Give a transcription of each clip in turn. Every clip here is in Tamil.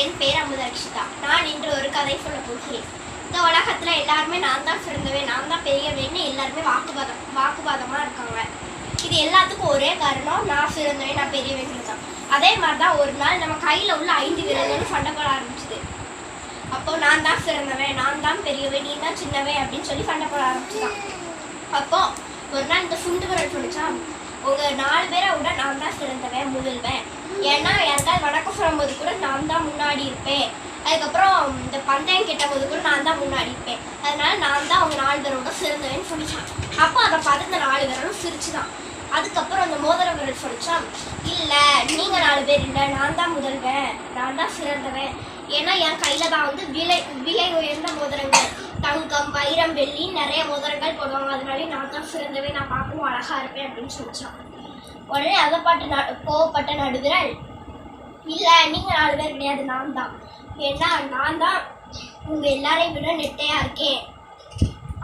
என் பேர் அமுதரக்ஷிதா நான் இன்று ஒரு கதை சொல்ல போகிறேன். இந்த உலகத்துல எல்லாருமே நான் தான் சிறந்தவன் நான் தான் பெரியவன்னு எல்லாருமே வாக்குவாதம் வாக்குவாதமாக இருக்காங்க. இது எல்லாத்துக்கும் ஒரே காரணம் நான் சிறந்தவன் நான் பெரியவன் தான். அதே மாதிரி தான் ஒரு நாள் நம்ம கையில உள்ள ஐந்து விரல்களும் சண்டை போட ஆரம்பிச்சுது. அப்போ நான் தான் சிறந்தவன் நான் தான் பெரியவன் நீ தான் சின்னவன் அப்படின்னு சொல்லி சண்டை போட ஆரம்பிச்சுதான். அப்போ ஒரு நாள் இந்த சுண்டு விரல் சொல்லிச்சா உங்கள் நாலு பேரை விட நான் தான் சிறந்தவன் முதல்வன். ஏன்னா யாருக்காவது வணக்கம் கூட நான் தான் முன்னாடி இருப்பேன். அதுக்கப்புறம் இந்த பந்தயம் கிட்ட போது கூட நான் தான் முன்னாடி இருப்பேன். அதனால நான் தான் அவங்க நாலு பேரோட சிறந்தவன் சொல்லிச்சான் அப்போ அதை பார்த்து இந்த நாலு பேரும் சிரிச்சுதான். அதுக்கப்புறம் அந்த மோதிரவர்கள் சொல்லிச்சான் இல்லை நீங்க நாலு பேர் இல்லை நான் தான் முதல்வன். நான் தான் சிறந்தவன். ஏன்னா என் கையில தான் வந்து விலை விலை உயர்ந்த மோதிரங்கள். தங்கம் வைரம் வெள்ளி நிறைய மோதிரங்கள் போடுவாங்க. அதனாலே நான் தான் சிறந்தவே நான் பார்க்கவும் அழகா இருப்பேன் அப்படின்னு சொல்லிச்சான். உடனே அதை பாட்டு கோவப்பட்ட நடுவிரல் இல்லை நீங்கள் நாலு பேர் கிடையாது நான் தான் ஏன்னா நான் தான் உங்கள் எல்லாரையும் விட நெட்டையாக இருக்கேன்.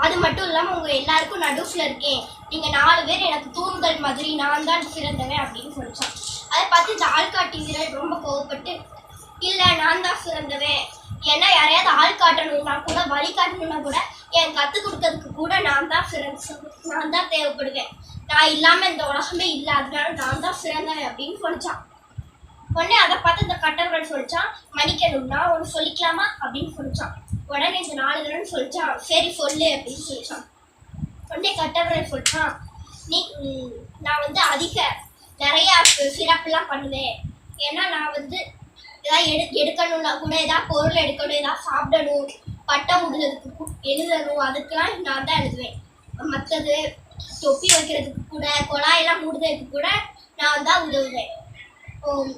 அது மட்டும் இல்லாமல் உங்கள் எல்லாருக்கும் நடுவில் இருக்கேன். நீங்கள் நாலு பேர் எனக்கு தூண்கள் மாதிரி நான் தான் சிறந்தவன் அப்படின்னு சொல்லிச்சான். அதை பார்த்து இந்த ஆள்காட்டி வீரர் ரொம்ப கோவப்பட்டு இல்லை நான் தான் சிறந்தவன். ஏன்னா யாரையாவது ஆள் காட்டணும்னா கூட வழி காட்டணும்னா கூட என் கற்றுக் கொடுக்கறதுக்கு கூட நான் தான் சிறந்த நான் தான் தேவைப்படுவேன். நான் இல்லாமல் இந்த உலகமே இல்லை அதனால நான் தான் சிறந்தவன் அப்படின்னு சொல்லிச்சான். உடனே அதை பார்த்து இந்த கட்டவர்கள் சொல்லிச்சான் மன்னிக்கணும்னா ஒன்று சொல்லிக்கலாமா அப்படின்னு சொல்லிச்சான். உடனே இந்த நாலு தடவை சொல்லிச்சான் சரி சொல்லு அப்படின்னு சொல்லிச்சான். உடனே கட்டவர்கள் சொல்லிச்சான் நீ நான் வந்து அதிக நிறைய சிறப்புலாம் பண்ணுவேன். ஏன்னா நான் வந்து ஏதாவது எடு எடுக்கணும்னா கூட ஏதாவது பொருள் எடுக்கணும் ஏதாவது சாப்பிடணும் பட்டம் முடிஞ்சதுக்கு எழுதணும் அதுக்கெல்லாம் நான் தான் எழுதுவேன். மற்றது தொப்பி வைக்கிறதுக்கு கூட குழாயெல்லாம் மூடுறதுக்கு கூட நான் தான் உதவுவேன்.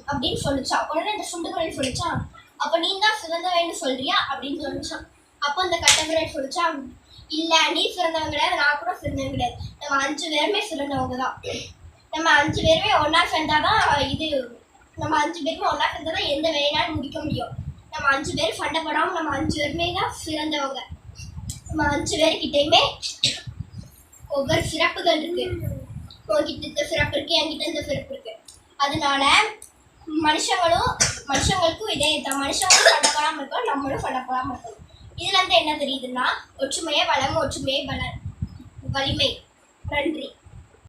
அப்படின்னு சொல்லிச்சான் உடனே இந்த சுண்டுகுரல் சொல்லிச்சான் அப்ப நீ தான் சிறந்தவன்னு சொல்றியா அப்படின்னு சொல்லிச்சான் அப்போ இந்த கட்டகுரல் சொல்லிச்சான் இல்ல நீ சிறந்தவங்க கிடையாது நான் கூட சிறந்தவங்க கிடையாது. நம்ம அஞ்சு பேருமே சிறந்தவங்க தான். நம்ம அஞ்சு பேருமே ஒன்னா சேர்ந்தாதான் இது நம்ம அஞ்சு பேருமே ஒன்னா சேர்ந்தாதான் எந்த வேலைனாலும் முடிக்க முடியும். நம்ம அஞ்சு பேர் சண்டை போடாம நம்ம அஞ்சு பேருமே தான் சிறந்தவங்க. நம்ம அஞ்சு பேர்கிட்டயுமே ஒவ்வொரு சிறப்புகள் இருக்கு. உங்ககிட்ட இந்த சிறப்பு இருக்கு என்கிட்ட இந்த சிறப்பு இருக்கு. அதனால மனுஷங்களும் மனுஷங்களுக்கும் இதே தான் மனுஷங்களும் சண்டை இருக்கணும் நம்மளும் சண்டை இருக்கணும் இதுல இருந்து என்ன தெரியுதுன்னா ஒற்றுமையே வளம் ஒற்றுமையே பலன் வலிமை. நன்றி.